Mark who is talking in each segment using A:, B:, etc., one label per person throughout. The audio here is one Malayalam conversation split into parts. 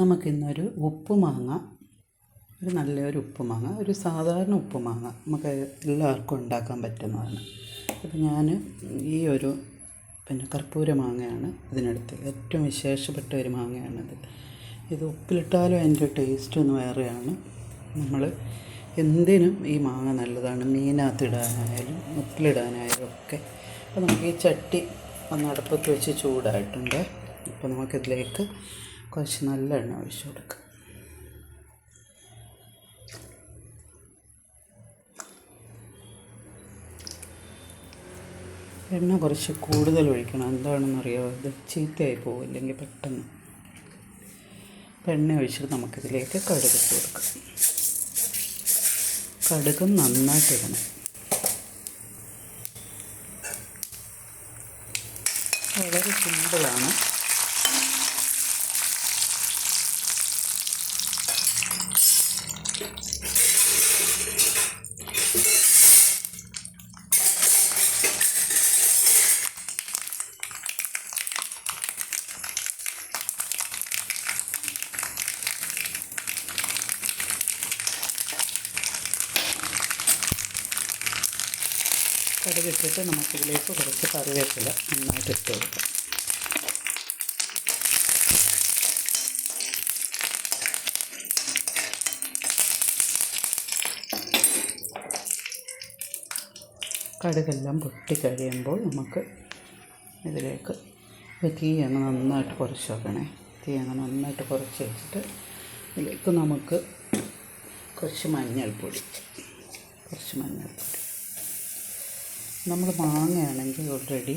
A: നമുക്കിന്നൊരു ഉപ്പുമാങ്ങ ഒരു നല്ലൊരു ഉപ്പുമാങ്ങ ഒരു സാധാരണ ഉപ്പുമാങ്ങ നമുക്ക് എല്ലാവർക്കും ഉണ്ടാക്കാൻ പറ്റുന്നതാണ്. അപ്പം ഞാൻ ഈ ഒരു പിന്നെ കർപ്പൂര മാങ്ങയാണ് ഇതിനടുത്ത് ഏറ്റവും വിശേഷപ്പെട്ട ഒരു മാങ്ങയാണിത്. ഇത് ഉപ്പിലിട്ടാലും അതിന്റെ ടേസ്റ്റ് ഒന്ന് വേറെയാണ്. നമ്മൾ എന്തിനും ഈ മാങ്ങ നല്ലതാണ്. മീനകത്തിടാനായാലും ഉപ്പിലിടാനായാലും ഒക്കെ. അപ്പോൾ നമുക്ക് ഈ ചട്ടി ഒന്ന് അടുപ്പത്ത് വെച്ച് ചൂടായിട്ടുണ്ട്. അപ്പോൾ നമുക്കിതിലേക്ക് കുറച്ച് നല്ല എണ്ണ ഒഴിച്ചു കൊടുക്കുക എണ്ണ കുറച്ച് കൂടുതൽ ഒഴിക്കണം. എന്താണെന്നറിയാമോ ഇത് ചീത്തയായി പോകും ഇല്ലെങ്കിൽ പെട്ടെന്ന്. അപ്പം എണ്ണ ഒഴിച്ചിട്ട് നമുക്കിതിലേക്ക് കടുക് ഇട്ട് കൊടുക്കാം. കടുകും നന്നായിട്ട് ഇടണം. വളരെ സിമ്പിളാണ്. കടുകിട്ടിട്ട് നമുക്കിതിലേക്ക് കുറച്ച് കറിവേപ്പില നന്നായിട്ട് ഇട്ട് കൊടുക്കാം. കടുകെല്ലാം പൊട്ടി കഴിയുമ്പോൾ നമുക്ക് ഇതിലേക്ക് തീ അങ്ങ് നന്നായിട്ട് കുറച്ച് വെക്കണേ. തീ അങ്ങ് നന്നായിട്ട് കുറച്ച് വെച്ചിട്ട് ഇതിലേക്ക് നമുക്ക് കുറച്ച് മഞ്ഞൾപ്പൊടി കുറച്ച് മഞ്ഞൾപ്പൊടി. നമ്മൾ മാങ്ങയാണെങ്കിൽ ഓൾറെഡി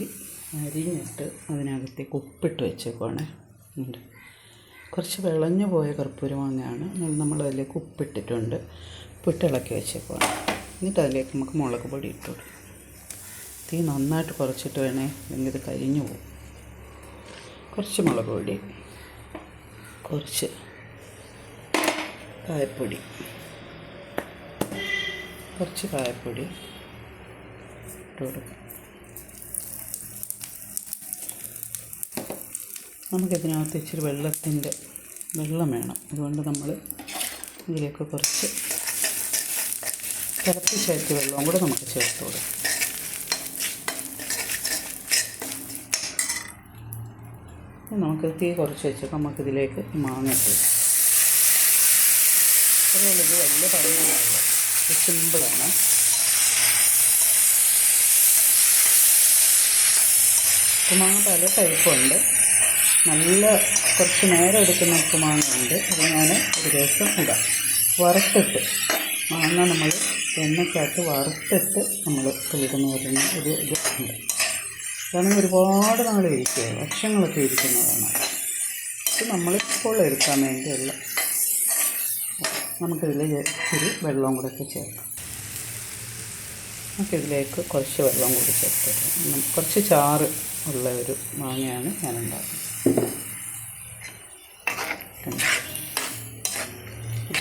A: അരിഞ്ഞിട്ട് അതിനകത്തേക്ക് ഉപ്പിട്ട് വെച്ചേക്കുവാണേ. കുറച്ച് വിളഞ്ഞു പോയ കർപ്പൂര മാങ്ങയാണ് നമ്മൾ അതിലേക്ക് ഉപ്പിട്ടിട്ടുണ്ട്. ഉപ്പിട്ടിളക്കി വെച്ചേക്കുവാണ്. എന്നിട്ട് അതിലേക്ക് നമുക്ക് മുളക് പൊടി ഇട്ടു തീ നന്നായിട്ട് കുറച്ചിട്ട് വേണേ അല്ലെങ്കിൽ ഇത് കരിഞ്ഞു പോകും. കുറച്ച് മുളക് പൊടി കുറച്ച് കായപ്പൊടി കുറച്ച് കായപ്പൊടി ഇട്ട് കൊടുക്കാം നമുക്കിതിനകത്ത് ഇച്ചിരി വെള്ളത്തിന്റെ വെള്ളം വേണം. അതുകൊണ്ട് നമ്മൾ ഇതിലേക്ക് കുറച്ച് തിളപ്പിച്ചയച്ച വെള്ളവും കൂടെ നമുക്ക് ചേർത്ത് കൊടുക്കാം. നമുക്ക് തീ കുറച്ച് വെച്ചപ്പോൾ നമുക്കിതിലേക്ക് മാങ്ങ അതുപോലെ ഇത് വലിയ പഴയ സിമ്പിളാണ് ഉപ്പുമാങ്ങ പല ടൈപ്പുണ്ട് നല്ല കുറച്ച് നേരം എടുക്കുന്ന ഉപ്പുമാങ്ങയുണ്ട് അത് ഞാൻ ഒരു ദിവസം ഇടാം. വറുത്തിട്ട് മാങ്ങ നമ്മൾ എണ്ണയ്ക്കകത്ത് വറുത്തിട്ട് നമ്മൾ ഇടുന്ന വരുന്ന ഒരു ഇത് ഉണ്ട്. അതാണെങ്കിൽ ഒരുപാട് നാൾ ഇരിക്കുക. വർഷങ്ങളൊക്കെ ഇരിക്കുന്നതാണ്. ഇത് നമ്മളിപ്പോൾ എടുക്കാൻ വേണ്ടിയുള്ള നമുക്കിതിൽ ഒരു വെള്ളവും കൂടെ ഒക്കെ ചേർക്കാം. നമുക്കിതിലേക്ക് കുറച്ച് വെള്ളം കൂടി ചേർത്തിട്ട് കുറച്ച് ചാറ് ഉള്ള ഒരു മാങ്ങയാണ് ഞാൻ ഉണ്ടാക്കുന്നത്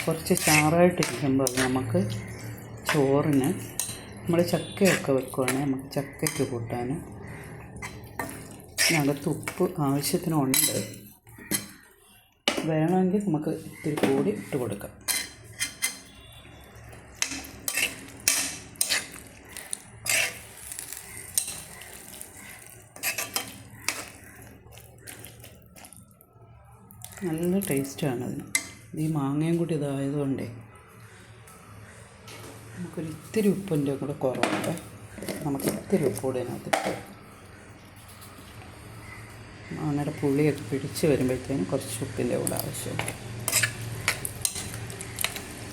A: കുറച്ച് ചാറായിട്ടിരിക്കുമ്പോൾ നമുക്ക് ചോറിന് നമ്മൾ ചക്കയൊക്കെ വെക്കുവാണെങ്കിൽ നമുക്ക് ചക്കയ്ക്ക് കൂട്ടാൻ അകത്ത് ഉപ്പ് ആവശ്യത്തിനുണ്ട്. വേണമെങ്കിൽ നമുക്ക് ഇത്തിരി കൂടി ഇട്ട് കൊടുക്കാം. നല്ല ടേസ്റ്റാണ് അതിന് ഈ മാങ്ങയും കൂടി ഇതായതുകൊണ്ടേ നമുക്കൊരു ഇത്തിരി ഉപ്പിന്റെ കൂടെ കുറവുണ്ട് നമുക്ക് ഇത്തിരി ഉപ്പ് കൂടെ അതിനകത്ത് മാങ്ങയുടെ പുളിയൊക്കെ പിടിച്ച് വരുമ്പോഴത്തേനും കുറച്ച് ഉപ്പിന്റെ കൂടെ ആവശ്യമുണ്ട്.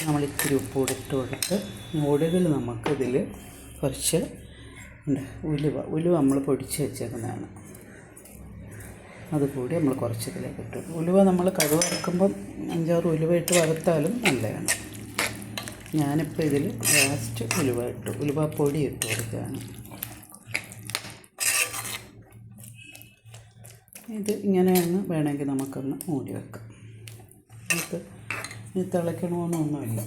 A: നമ്മൾ ഇത്തിരി ഉപ്പ് കൂടെ ഇട്ട് കൊടുത്ത് ഒടുവിൽ നമുക്കിതിൽ കുറച്ച് ഉലുവ ഉലുവ നമ്മൾ പൊടിച്ച് വെച്ചേക്കുന്നതാണ്. അതുകൂടി നമ്മൾ കുറച്ച് ഇതിലേക്ക് ഇട്ടു ഉലുവ നമ്മൾ കടുവ വറുക്കുമ്പം അഞ്ചാറ് ഉലുവ ഇട്ട് വറുത്താലും നല്ലതാണ്. ഞാനിപ്പോൾ ഇതിൽ ലാസ്റ്റ് ഉലുവ ഇട്ടു. ഉലുവ പൊടി ഇട്ട് കൊടുക്കുകയാണ്. ഇത് ഇങ്ങനെയാണ് വേണമെങ്കിൽ നമുക്കൊന്ന് മൂടി വെക്കാം. ഇത് ഇത് തിളയ്ക്കണമെന്നൊന്നുമില്ല.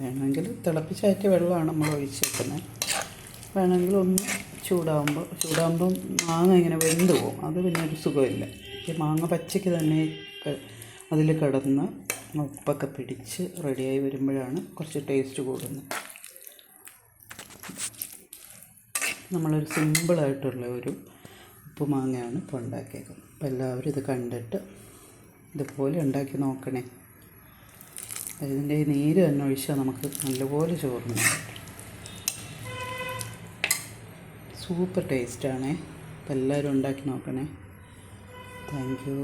A: വേണമെങ്കിൽ തിളപ്പിച്ചയറ്റിയ വെള്ളമാണ് നമ്മൾ ഒഴിച്ച് വെക്കുന്നത് വേണമെങ്കിൽ ഒന്ന് ചൂടാകുമ്പോൾ ചൂടാകുമ്പം മാങ്ങ ഇങ്ങനെ വെന്ത് പോകും അത് പിന്നെ ഒരു സുഖമില്ല. ഈ മാങ്ങ പച്ചയ്ക്ക് തന്നെ അതിൽ കിടന്ന് ഉപ്പൊക്കെ പിടിച്ച് റെഡിയായി വരുമ്പോഴാണ് കുറച്ച് ടേസ്റ്റ് കൂടുന്നത്. നമ്മളൊരു സിമ്പിളായിട്ടുള്ള ഒരു ഉപ്പുമാങ്ങയാണ് ഇപ്പോൾ ഉണ്ടാക്കിയേക്കുന്നത്. അപ്പോൾ എല്ലാവരും ഇത് കണ്ടിട്ട് ഇതുപോലെ ഉണ്ടാക്കി നോക്കണേ. അതിന്റെ നീര് തന്നെ ഒഴിച്ചാൽ നമുക്ക് നല്ലപോലെ ചോറിന് സൂപ്പർ ടേസ്റ്റാണേ. അപ്പോൾ എല്ലാവരും ഉണ്ടാക്കി നോക്കണേ. Thank you